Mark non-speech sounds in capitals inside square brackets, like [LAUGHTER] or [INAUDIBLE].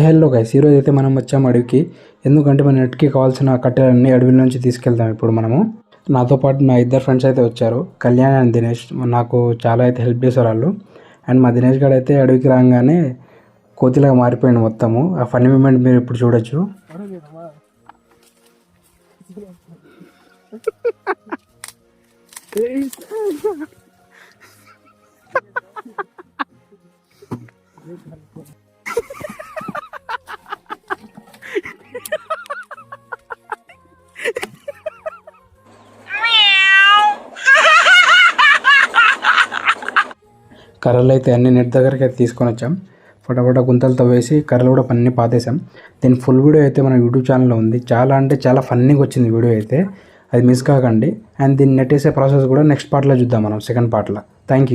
Hello guys ఈరోజు అయితే మనం వచ్చాము అడవికి. ఎందుకంటే మన నెట్కి కావాల్సిన కట్టెలన్నీ అడవి నుంచి తీసుకెళ్తాం ఇప్పుడు మనము. నాతో పాటు నా ఇద్దరు ఫ్రెండ్స్ అయితే వచ్చారు. కళ్యాణ్ అండ్ దినేష్. నాకు చాలా అయితే హెల్ప్ చేశారు వాళ్ళు. అండ్ మా దినేష్ గారు అయితే అడవికి రాగానే కోతిలాగా మారిపోయింది మొత్తము. ఆ ఫన్నీ మూమెంట్ మీరు ఇప్పుడు చూడొచ్చు. [LAUGHS] కర్రలు అయితే అన్ని నెట్ దగ్గరికి అయితే తీసుకొని వచ్చాం. ఫటాఫట గుంతలతో వేసి కర్రలు కూడా పన్నీ పాతేసాం. దీని ఫుల్ వీడియో అయితే మన యూట్యూబ్ ఛానల్లో ఉంది. చాలా అంటే చాలా ఫన్నీగా వచ్చింది వీడియో అయితే. అది మిస్ కాకండి. అండ్ దీన్ని నెట్టేసే ప్రాసెస్ కూడా నెక్స్ట్ పార్ట్లో చూద్దాం మనం సెకండ్ పార్ట్లో థ్యాంక్ యూ